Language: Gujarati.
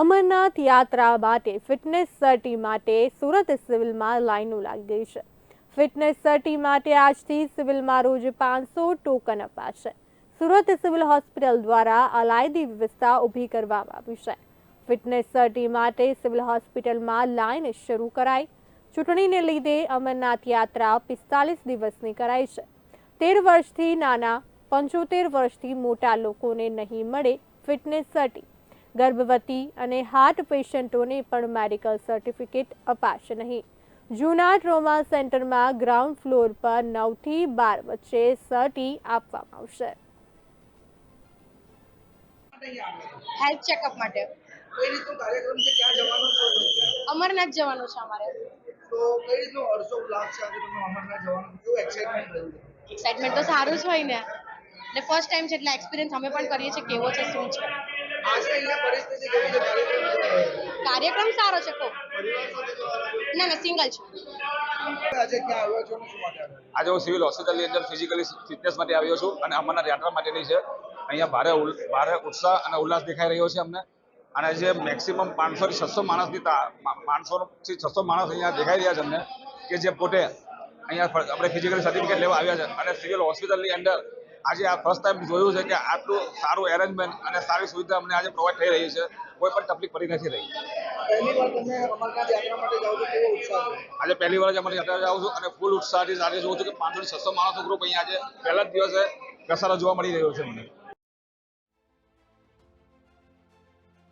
અમરનાથ યાત્રા માટે ફિટનેસ સર્ટી માટે સુરત સિવિલમાં લાઈનો લાગી ગઈ છે. ફિટનેસ સર્ટી માટે આજથી સિવિલમાં રોજ પાંચસો ટોકન અપાશે. સુરત સિવિલ હોસ્પિટલ દ્વારા અલાયદી વ્યવસ્થા ઊભી કરવામાં આવી છે. ફિટનેસ સર્ટી માટે સિવિલ હોસ્પિટલમાં લાઈન શરૂ કરાઈ. ચૂંટણીને લીધે અમરનાથ યાત્રા પિસ્તાલીસ દિવસની કરાઈ છે. તેર વર્ષથી નાના, પંચોતેર વર્ષથી મોટા લોકોને નહીં મળે ફિટનેસ સર્ટી ગર્ભવતી અને હાર્ટ પેશન્ટોને પણ મેડિકલ સર્ટિફિકેટ અપાશે નહીં. જૂના ટ્રોમા સેન્ટરમાં ગ્રાઉન્ડ ફ્લોર પર નવથી બાર વચ્ચે સર્ટી આપવામાં આવશે. હેલ્થ ચેકઅપ માટે. કઈ રીતનો કાર્યક્રમ છે? ક્યાં જવાનું છે? અમરનાથ જવાનું છે અમારે. તો કઈ રીતનો હર્ષો ઉલ્લાસ છે આજે તમને અમરનાથ જવાનું? કેવું એક્સાઇટમેન્ટ રહ્યું? એક્સાઇટમેન્ટ તો સારું જ હોય ને. એટલે ફર્સ્ટ ટાઈમ છે એટલે એક્સપિરિયન્સ અમે પણ કરીએ છીએ કેવો છે શું છે? આજે અહીંયા પરિસ્થિતિ કેવી છે? કાર્યક્રમ સારો છે ખૂબ. ના ના સિંગલ છે. આજે હું સિવિલ હોસ્પિટલની અંદર ફિઝિકલી ફિટનેસ માટે આવ્યો છું અને અમારા યાત્રા માટેની છે. અહીંયા ભારે ભારે ઉત્સાહ અને ઉલ્લાસ દેખાઈ રહ્યો છે અમને. અને જે મેક્સિમમ પાંચસો થી છસો માણસની પાંચસો થી છસો માણસ અહીંયા દેખાઈ રહ્યા છે અમને કે જે પોતે અહીંયા આપણે ફિઝિકલી સર્ટિફિકેટ લેવા આવ્યા છે. અને સિવિલ હોસ્પિટલની અંદર આજે આ ફર્સ્ટ ટાઈમ જોયું છે કે આટલું સારું એરેન્જમેન્ટ અને સારી સુવિધા અમને આજે પ્રોવાઈડ થઈ રહી છે. કોઈ પણ તકલીફ પડી નથી રહી. આજે પહેલી વાર જ અમારી યાત્રા જાઉં છું અને ફૂલ ઉત્સાહથી આજે જોઉં છું કે પાંચસો છસો માણસો ગ્રુપ અહીંયા આજે પહેલા જ દિવસે ઘસારો જોવા મળી રહ્યો છે મને.